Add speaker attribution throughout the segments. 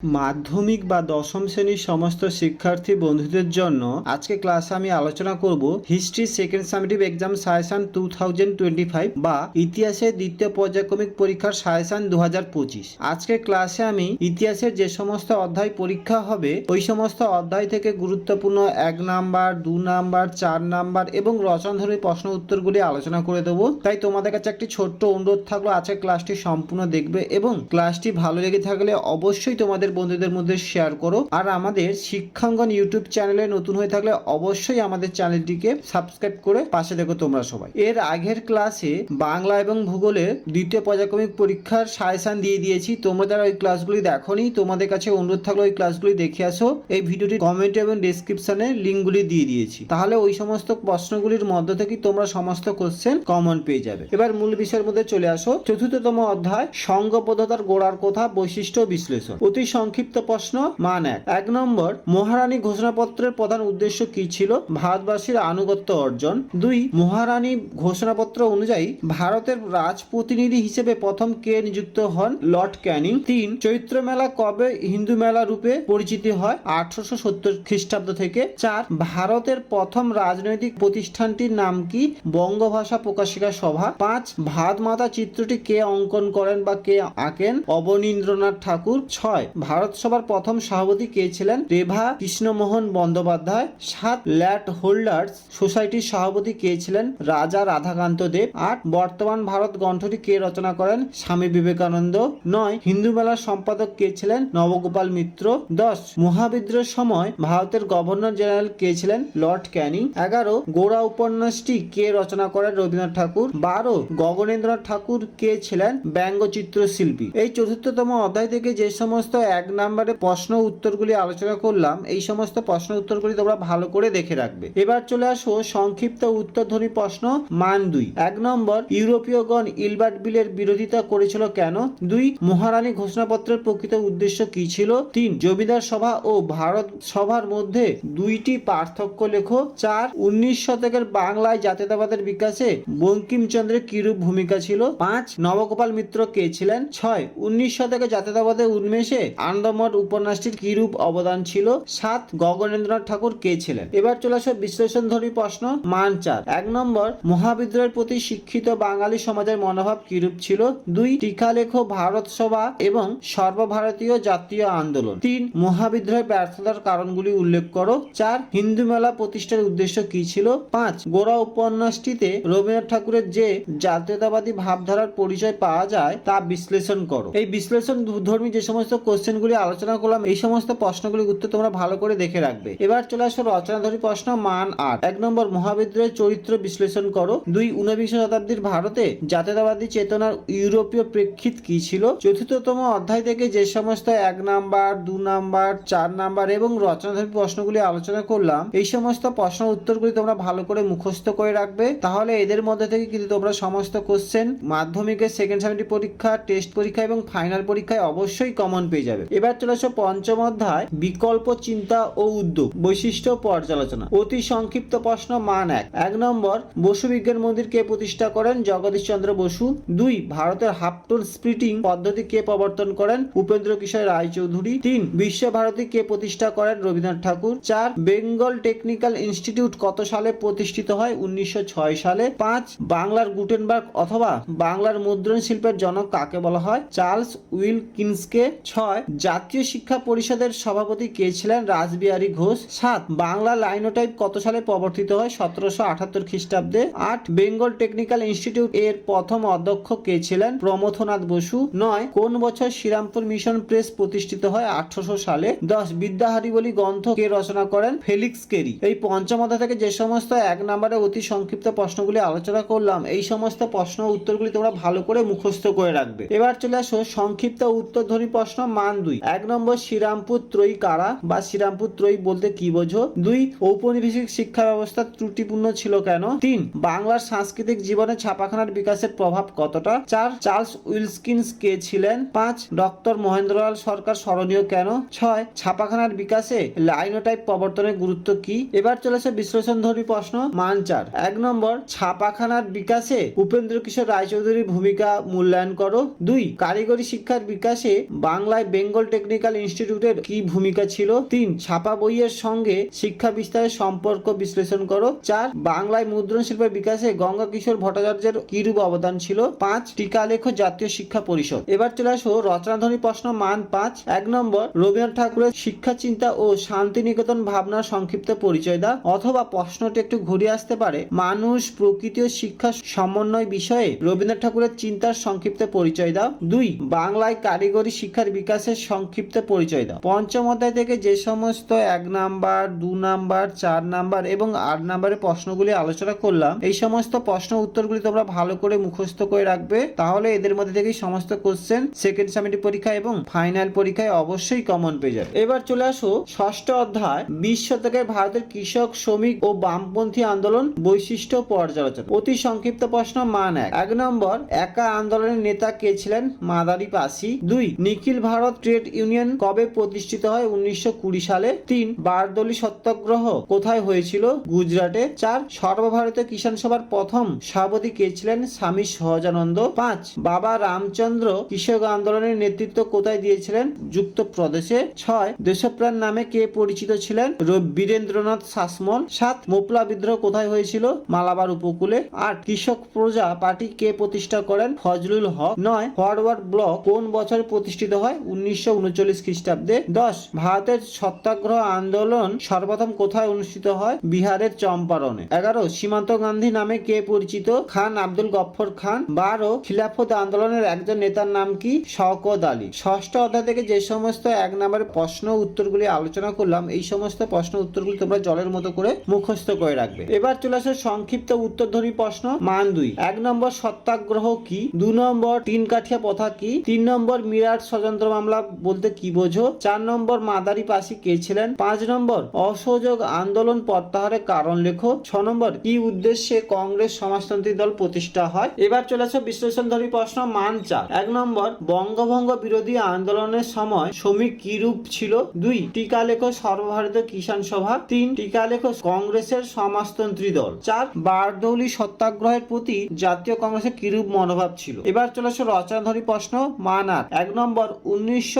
Speaker 1: মাধ্যমিক বা দশম শ্রেণির সমস্ত শিক্ষার্থী বন্ধুদের জন্য আজকে ক্লাসে আমি আলোচনা করব history second summative exam suggestion two thousand twenty five বা ইতিহাসের দ্বিতীয় পর্যায়ক্রমিক পরীক্ষার সাজেশন দু হাজার পঁচিশ আজকে ক্লাসে আমি ইতিহাসের যে সমস্ত অধ্যায় পরীক্ষা হবে, ওই সমস্ত অধ্যায় থেকে গুরুত্বপূর্ণ এক নাম্বার, দু নাম্বার, চার নাম্বার এবং রচনাধর্মী প্রশ্ন উত্তরগুলি আলোচনা করে দেবো। তাই তোমাদের কাছে একটি ছোট্ট অনুরোধ থাকল আজকে ক্লাসটি সম্পূর্ণ দেখবে এবং ক্লাসটি ভালো লেগে থাকলে অবশ্যই তোমাদের বন্ধুদের মধ্যে শেয়ার করো। আর আমাদের শিক্ষাঙ্গন ইউটিউব চ্যানেলে নতুন হয়ে থাকলে অবশ্যই আমাদের চ্যানেলটিকে সাবস্ক্রাইব করে পাশে দেখো তোমরা সবাই। এর আগের ক্লাসে বাংলা এবং ভূগোলের দ্বিতীয় পর্যায়ক্রমিক পরীক্ষার সাজেশন দিয়ে দিয়েছি। তোমরা যারা ওই ক্লাসগুলি দেখোনি, তোমাদের কাছে অনুরোধ থাকলে ওই ক্লাসগুলি দেখে আসো। এই ভিডিওটি কমেন্ট এবং ডিসক্রিপশনে লিঙ্কগুলি দিয়ে দিয়েছি। তাহলে ওই সমস্ত প্রশ্নগুলির মধ্য থেকে তোমরা সমস্ত কোশ্চেন কমন পেয়ে যাবে। এবার মূল বিষয়ের মধ্যে চলে আসো। চতুর্থতম অধ্যায় সঙ্গবদ্ধতার গোড়ার কথা বৈশিষ্ট্য বিশ্লেষণ। অতি সংক্ষিপ্ত প্রশ্ন, মান এক। এক নম্বর, মহারানী ঘোষণাপত্রের প্রধান উদ্দেশ্য কি ছিল? ভারতবাসীর আনুগত্য অর্জন। দুই, মহারানী ঘোষণাপত্র অনুযায়ী ভারতের রাজপ্রতিনিধি হিসেবে প্রথম কে নিযুক্ত হন? Lord Canning. তিন, চৈত্র মেলা কবে হিন্দু মেলা রূপে পরিচিতি হয়? আঠারোশো সত্তর খ্রিস্টাব্দ থেকে। চার, ভারতের প্রথম রাজনৈতিক প্রতিষ্ঠানটির নাম কি? বঙ্গভাষা প্রকাশিকা সভা। পাঁচ ভারত মাতা চিত্রটি কে অঙ্কন করেন বা কে আঁকেন? অবনীন্দ্রনাথ ঠাকুর। ছয় ভারত সভার প্রথম সভাপতি কে ছিলেন? রেভা কৃষ্ণমোহন বন্দ্যোপাধ্যায়। সাত ল্যাট হোল্ডার্স সোসাইটির সভাপতি কে ছিলেন? রাজা রাধাকান্ত দেব। আট বর্তমান ভারত গ্রন্থটি কে রচনা করেন? স্বামী বিবেকানন্দ। নয় হিন্দু মেলার সম্পাদক কে ছিলেন? নবগোপাল মিত্র। দশ মহাবিদ্রোহের সময় ভারতের গভর্নর জেনারেল কে ছিলেন? Lord Canning. এগারো গোড়া উপন্যাসটি কে রচনা করেন? রবীন্দ্রনাথ ঠাকুর। বারো গগনেন্দ্রনাথ ঠাকুর কে ছিলেন? ব্যঙ্গচিত্র শিল্পী এই চতুর্থতম অধ্যায় থেকে যে সমস্ত এক নম্বরে প্রশ্ন উত্তরগুলি আলোচনা করলাম। এই সমস্ত প্রশ্ন উত্তরগুলি তোমরা ভালো করে দেখে রাখবে। এবার চলে আসো সংক্ষিপ্ত উত্তরধ্বনি প্রশ্ন মান দুই। এক নম্বর, ইউরোপীয়গণ ইলবার্ট বিলের বিরোধিতা করেছিল কেন? দুই, মহারানী ঘোষণাপত্রের প্রকৃত উদ্দেশ্য কি ছিল? তিন, জমিদার সভা ও ভারত সভার মধ্যে দুইটি পার্থক্য লেখো। চার, উনিশ শতকের বাংলায় জাতীয়তাবাদের বিকাশে বঙ্কিমচন্দ্রের কিরূপ ভূমিকা ছিল? পাঁচ, নবগোপাল মিত্র কে ছিলেন? ছয়, উনিশ শতকে জাতীয়তাবাদের উন্মেষে আনন্দমঠ উপন্যাসটির কিরূপ অবদান ছিল? সাত, গগনেন্দ্রনাথ ঠাকুর কে ছিলেন? এবার চলে আসো বিশ্লেষণধর্মী প্রশ্ন মান চার। এক নম্বর, মহাবিদ্রোহের প্রতি শিক্ষিত বাঙালি সমাজের মনোভাব কিরূপ ছিল? দুই টিকা লেখো ভারত সভা এবং সর্বভারতীয় জাতীয় আন্দোলন। তিন, মহাবিদ্রোহের ব্যর্থতার কারণগুলি উল্লেখ করো। চার, হিন্দু মেলা প্রতিষ্ঠার উদ্দেশ্য কি ছিল? পাঁচ, গোড়া উপন্যাসটিতে রবীন্দ্রনাথ ঠাকুরের যে জাতীয়তাবাদী ভাবধারার পরিচয় পাওয়া যায় তা বিশ্লেষণ করো। এই বিশ্লেষণ ধর্মী যে সমস্ত কোশ্চেনগুলি আলোচনা করলাম, এই সমস্ত প্রশ্নগুলির উত্তর তোমরা ভালো করে দেখে রাখবে। এবার চলে আসো রচনাধর্মী প্রশ্ন, মান আট। এক নম্বর, মহাবিদ্রোহের চরিত্র বিশ্লেষণ করো। দুই, ঊনবিংশ শতাব্দীর ভারতে জাতীয়তাবাদী চেতনার ইউরোপীয় প্রেক্ষিত কি ছিল? চতুর্থতম অধ্যায় থেকে যে সমস্ত এক নাম্বার, দু নাম্বার, চার নাম্বার এবং রচনাধর্মী প্রশ্নগুলি আলোচনা করলাম, এই সমস্ত প্রশ্ন উত্তরগুলি তোমরা ভালো করে মুখস্থ করে রাখবে। তাহলে এদের মধ্যে থেকে কিন্তু তোমরা সমস্ত কোশ্চেন মাধ্যমিকের সেকেন্ড সেমিটি পরীক্ষা টেস্ট পরীক্ষা এবং ফাইনাল পরীক্ষায় অবশ্যই কমন পেয়ে যাবে। এবার চলে আসো পঞ্চম অধ্যায়, বিকল্প চিন্তা ও উদ্যোগ, বৈশিষ্ট্য পর্যালোচনা। অতি সংক্ষিপ্ত প্রশ্ন, মান এক। এক নম্বর, বসু বিজ্ঞান মন্দির কে প্রতিষ্ঠা করেন? জগদীশ চন্দ্র বসু। দুই, ভারতের হাফটোন স্প্লিটিং পদ্ধতি কে প্রবর্তন করেন? উপেন্দ্র কিশোর রায়চৌধুরী। তিন, বিশ্বভারতী কে প্রতিষ্ঠা করেন? রবীন্দ্রনাথ ঠাকুর। চার, বেঙ্গল টেকনিক্যাল ইনস্টিটিউট কত সালে প্রতিষ্ঠিত হয়? উনিশশো ছয় সালে। পাঁচ, বাংলার গুটেনবার্গ অথবা বাংলার মুদ্রণ শিল্পের জনক কাকে বলা হয়? চার্লস উইল উইলকিন্সকে। ছয় জাতীয় শিক্ষা পরিষদের সভাপতি কে ছিলেন রাসবিহারী ঘোষ? সাত, বাংলা লাইনোটাইপ কত সালে প্রবর্তিত হয়? সতেরোশো আঠাত্তর খ্রিস্টাব্দে। আট, বেঙ্গল টেকনিক্যাল ইনস্টিটিউট এর প্রথম অধ্যক্ষ কে ছিলেন প্রমথনাথ বসু? নয়, কোন বছর শ্রীরামপুর মিশন প্রেস প্রতিষ্ঠিত হয় আঠারোশো সালে? দশ, বিদ্যাহারি বলি গ্রন্থ কে রচনা করেন? Felix Carey. এই পঞ্চম অধ্যায় থেকে যে সমস্ত এক নম্বরে অতি সংক্ষিপ্ত প্রশ্নগুলি আলোচনা করলাম, এই সমস্ত প্রশ্ন উত্তরগুলি তোমরা ভালো করে মুখস্থ করে রাখবে। এবার চলে আসো সংক্ষিপ্ত উত্তরধ্বনি প্রশ্ন, মান দুই। এক নম্বর, শ্রীরামপুর ত্রয়ী কারা বা শ্রীরামপুর ত্রয়ী বলতে কি বোঝো? দুই, ঔপনিবেশিক শিক্ষা ব্যবস্থা ত্রুটিপূর্ণ ছিল কেন? তিন, বাংলার সাংস্কৃতিক জীবনে ছাপাখানার বিকাশের প্রভাব কতটা? চার, চার্লস উইলস্কিন্স কে ছিলেন? পাঁচ, ডক্টর মহেন্দ্রলাল সরকার স্মরণীয় কেন? ছয়, ছাপাখানার বিকাশে লাইনোটাইপ প্রবর্তনের গুরুত্ব কি? এবার চলেছে বিশ্লেষণধর্মী প্রশ্ন, মান চার। এক নম্বর, ছাপাখানার বিকাশে উপেন্দ্র কিশোর রায়চৌধুরীর ভূমিকা মূল্যায়ন করো। দুই, কারিগরি শিক্ষার বিকাশে বাংলায় বেঙ্গল বেঙ্গল টেকনিক্যাল ইনস্টিটিউটের কি ভূমিকা ছিল? তিন, ছাপা বইয়ের সঙ্গে শিক্ষা বিস্তারের সম্পর্ক বিশ্লেষণ করো। চার, বাংলায় মুদ্রণ শিল্পের বিকাশে গঙ্গা কিশোর ভট্টাচার্যের কিরূপ অবদান ছিল? পাঁচ টিকা লেখ জাতীয় শিক্ষা পরিষদ। এবার চলে আসো রচনাধনী প্রশ্ন মান পাঁচ। এক নম্বর, রবীন্দ্রনাথ ঠাকুরের শিক্ষা চিন্তা ও শান্তিনিকেতন ভাবনার সংক্ষিপ্ত পরিচয় দাও। অথবা প্রশ্নটি একটু ঘুরে আসতে পারে। মানুষ, প্রকৃতি ও শিক্ষা সমন্বয় বিষয়ে রবীন্দ্রনাথ ঠাকুরের চিন্তার সংক্ষিপ্ত পরিচয় দাও। দুই, বাংলায় কারিগরি শিক্ষার বিকাশের সংক্ষিপ্ত পরিচয় দাও। পঞ্চম অধ্যায় থেকে যে সমস্ত এক নাম্বার, দু নাম্বার, চার নাম্বার এবং আট নাম্বারের প্রশ্নগুলি আলোচনা করলাম, এই সমস্ত প্রশ্ন উত্তরগুলি তোমরা ভালো করে মুখস্থ করে রাখবে। তাহলে এদের মধ্যে থেকেই সমস্ত কোশ্চেন সেকেন্ড সামিটি পরীক্ষা এবং ফাইনাল পরীক্ষায় অবশ্যই কমন পেয়ে যাবে। এবার চলে আসো ষষ্ঠ অধ্যায়, বিশ শতকের ভারতের কৃষক, শ্রমিক ও বামপন্থী আন্দোলন বৈশিষ্ট্য পর্যালোচনা। অতি সংক্ষিপ্ত প্রশ্ন মান এক। এক নম্বর, একা আন্দোলনের নেতা কে ছিলেন? মাদারি পাসি দুই, নিখিল ভারত ট্রেড ইউনিয়ন কবে প্রতিষ্ঠিত হয়? উনিশশো কুড়ি সালে। তিন, বারদলি সত্যাগ্রহ কোথায় হয়েছিল? গুজরাটে। চার, সর্বভারতীয় কিষাণ সভার প্রথম সভাপতি কে ছিলেন? স্বামী সহজানন্দ। পাঁচ, বাবা রামচন্দ্র কৃষক আন্দোলনের নেতৃত্ব কোথায় দিয়েছিলেন? যুক্ত প্রদেশে ছয়, দেশপ্রাণ নামে কে পরিচিত ছিলেন? বীরেন্দ্রনাথ শাসমল। সাত, মোপলা বিদ্রোহ কোথায় হয়েছিল? মালাবার উপকূলে। আট, কৃষক প্রজা পার্টি কে প্রতিষ্ঠা করেন? ফজলুল হক। নয়, ফরওয়ার্ড ব্লক কোন বছর প্রতিষ্ঠিত হয়? উনিশশো উনচল্লিশ খ্রিস্টাব্দে দশ, ভারতের সত্যাগ্রহ আন্দোলন সর্বপ্রথম কোথায় অনুষ্ঠিত হয়? বিহারের চম্পারণে। এগারো, সীমান্ত গান্ধী নামে কে পরিচিত? খান আব্দুল গফর খান। বারো, খিলাফত আন্দোলনের একজন নেতার নাম কি? শওকত আলী। ষষ্ঠ অধ্যায় থেকে যে সমস্ত এক নম্বরের প্রশ্ন উত্তরগুলি আলোচনা করলাম, এই সমস্ত প্রশ্ন উত্তরগুলি তোমরা জলের মতো করে মুখস্থ করে রাখবে। এবার চলে আসে সংক্ষিপ্ত উত্তরধ্বনি প্রশ্ন। মান দুই। এক নম্বর সত্যাগ্রহ কি? দু নম্বর তিন কাঠিয়া প্রথা কি? তিন নম্বর মিরাট ষড়যন্ত্র মামলা বলতে কি বোঝো? চার নম্বর, মাদারি পাশি কে ছিলেন? পাঁচ নম্বর, অসহযোগ আন্দোলন প্রত্যাহারের কারণ লেখো। ছ নম্বর, কি উদ্দেশ্যে কংগ্রেস সমাজতন্ত্রী দল প্রতিষ্ঠা হয়? এবার চলে আসো বিশ্লেষণধর্মী প্রশ্ন, মান চার। এক নম্বর, বঙ্গভঙ্গ বিরোধী আন্দোলনের সময় শ্রমিক কি রূপ ছিল? দুই, টিকা লেখো সর্বভারতীয় কিষাণ সভা। তিন, টিকা লেখো কংগ্রেসের সমাজতন্ত্রী দল। চার, বারদৌলি সত্যাগ্রহের প্রতি জাতীয় কংগ্রেসের কিরূপ মনোভাব ছিল? এবার চলে আসো রচনাধরী প্রশ্ন, মান আট। এক নম্বর, উনিশশো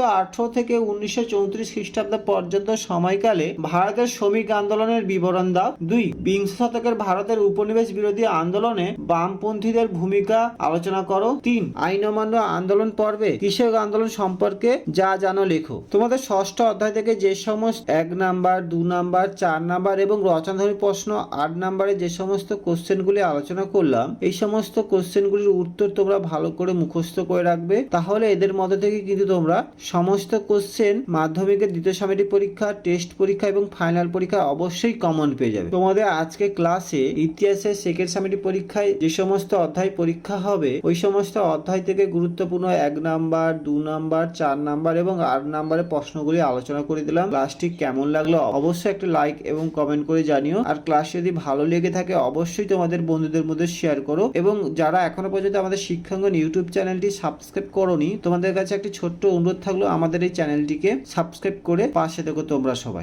Speaker 1: থেকে উনিশশো চৌত্রিশ খ্রিস্টাব্দ পর্যন্ত সময়কালে ভারতের শ্রমিক আন্দোলনের বিবরণ দাও। দুই, বিংশ শতকের ভারতের উপনিবেশ বিরোধী আন্দোলনে বামপন্থীদের ভূমিকা আলোচনা করো। তিন, আইন অমান্য আন্দোলন পর্বে কৃষক আন্দোলন সম্পর্কে যা জানো লেখো। তোমাদের ষষ্ঠ অধ্যায় থেকে যে সমস্ত এক নাম্বার, দু নাম্বার, চার নাম্বার এবং রচনাধর্মী প্রশ্ন আট নাম্বারে যে সমস্ত কোশ্চেনগুলি আলোচনা করলাম, এই সমস্ত কোশ্চেনগুলির উত্তর তোমরা ভালো করে মুখস্থ করে রাখবে। তাহলে এদের মধ্যে থেকে কিন্তু তোমরা সমস্ত কোশ্চেন মাধ্যমিকের দ্বিতীয় সামেটি পরীক্ষা টেস্ট পরীক্ষা এবং ফাইনাল পরীক্ষা অবশ্যই কমন পেয়ে যাবে। তোমাদের আজকে ক্লাসে ইতিহাসের সেকেন্ড সামেটি পরীক্ষায় যে সমস্ত অধ্যায় পরীক্ষা হবে, ওই সমস্ত অধ্যায় থেকে গুরুত্বপূর্ণ এক নাম্বার দু নাম্বার চার নাম্বার এবং আট নাম্বারের প্রশ্নগুলি আলোচনা করে দিলাম। ক্লাসটি কেমন লাগল অবশ্যই একটা লাইক এবং কমেন্ট করে জানিও। আর ক্লাস যদি ভালো লেগে থাকে, অবশ্যই তোমাদের বন্ধুদের মধ্যে শেয়ার করো এবং যারা এখনও পর্যন্ত আমাদের শিক্ষাঙ্গন ইউটিউব চ্যানেলটি সাবস্ক্রাইব করোনি, তোমাদের কাছে একটি ছোট্ট অনুরোধ থাকল আমাদের এই চ্যানেলটিকে সাবস্ক্রাইব করে পাশে থেকো তোমরা সবাই।